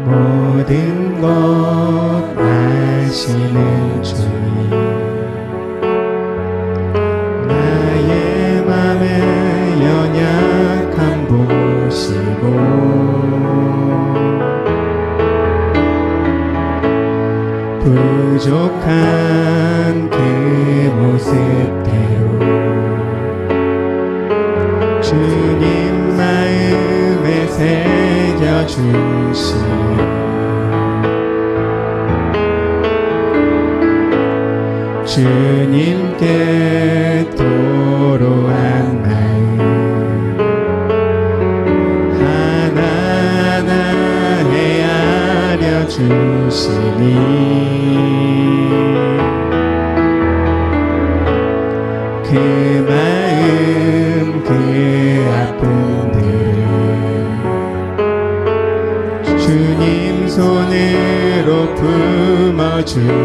모든 것 아시는 주님 나의 맘의 연약함 보시고 부족한 그 모습대로 주님 마음에 새겨주시 주님께 도로한 마음 하나하나 헤아려 주시니 그 마음 그 아픔들 주님 손으로 품어주시네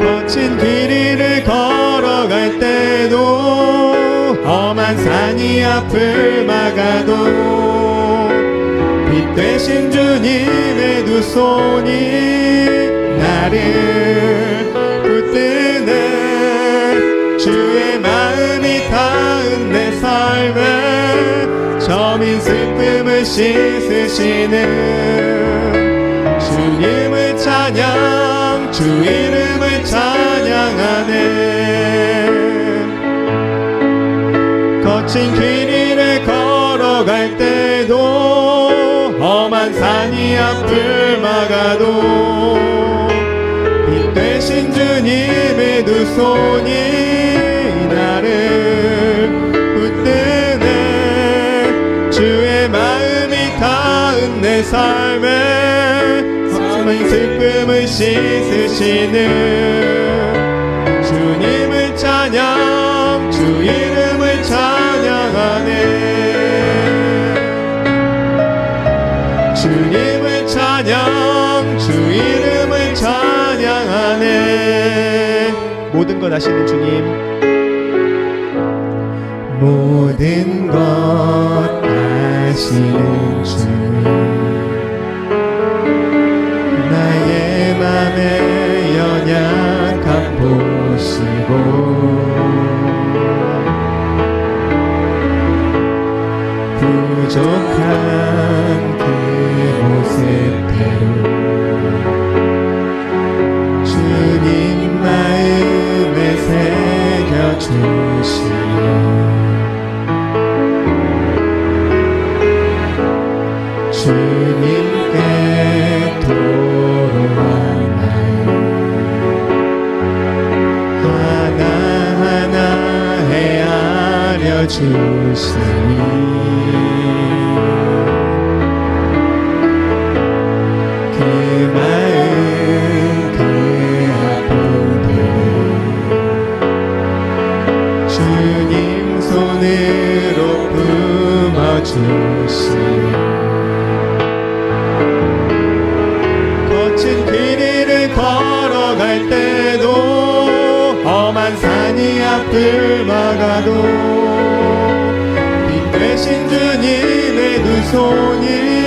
거친 길 위를 걸어갈 때도 험한 산이 앞을 막아도 빛 대신 주님의 두 손이 나를 붙드네. 주의 마음이 닿은 내 삶에 저민 슬픔을 씻으시는 주님을 찬양 주 이름을 찬양하네. 거친 길 위를 걸어갈 때도 험한 산이 앞을 막아도 빛 대신 주님의 두 손이 슬픔을 씻으시는 주님을 찬양 주 이름을 찬양하네. 주님을 찬양 주 이름을 찬양하네. 모든 것 아시는 주님. 모든 것 아시는 주님 부족한 그 모습대로 주님 마음에 새겨 주시니 주님 주시니 그 마음 그 아픔들 주님 손으로 품어주시니 거친 길 위를 걸어갈 때도 험한 산이 앞을 막아도 빛 대신 주님의 두 손이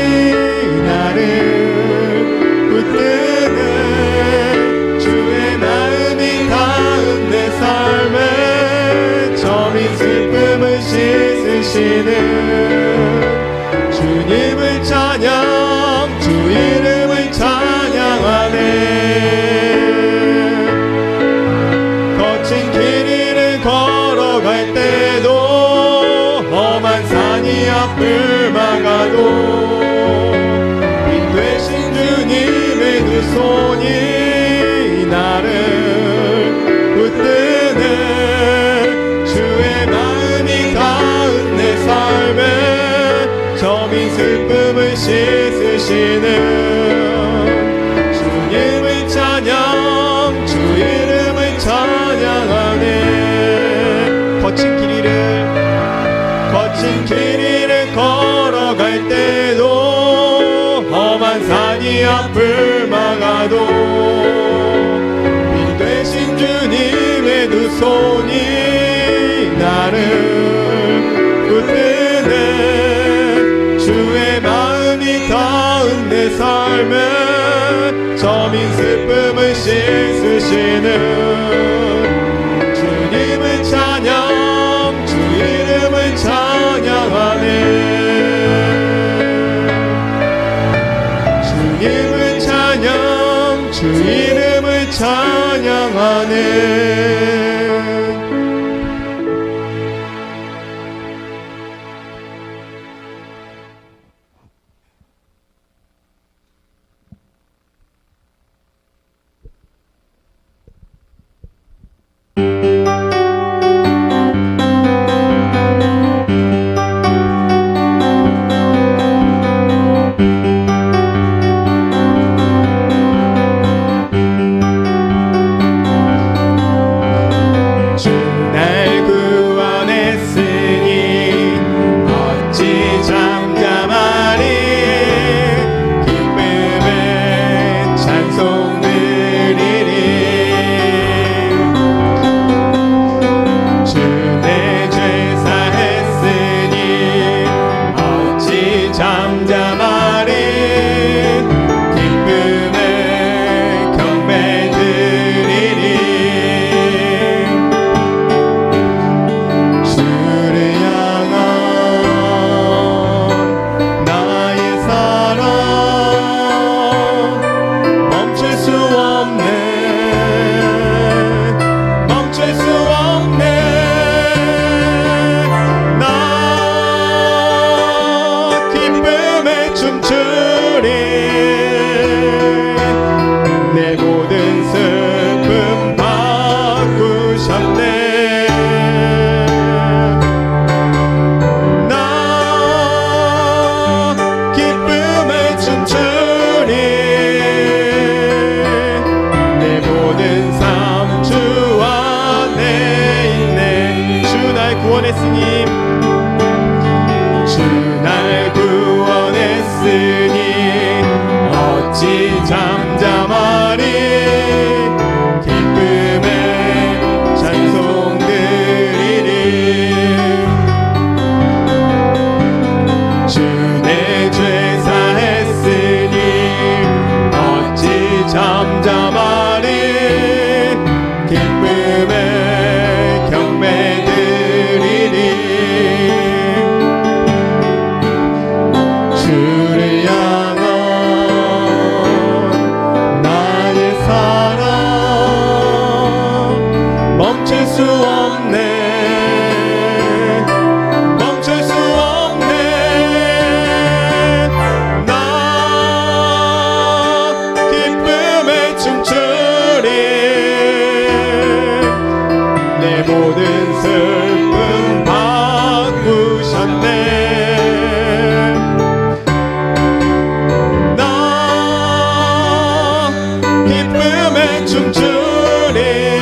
씻으시는 주님을 찬양 주 이름을 찬양하네. 거친 길 위를 거친 길 위를 걸어갈 때도 험한 산이 앞을 막아도 빛 되신 주님의 두 손이 나를 붙드네 모든 내 삶에 점인 슬픔을 씻으시는 주님을 찬양 주 이름을 찬양하네. 주님을 찬양 주 이름을 찬양하네. 춤추네.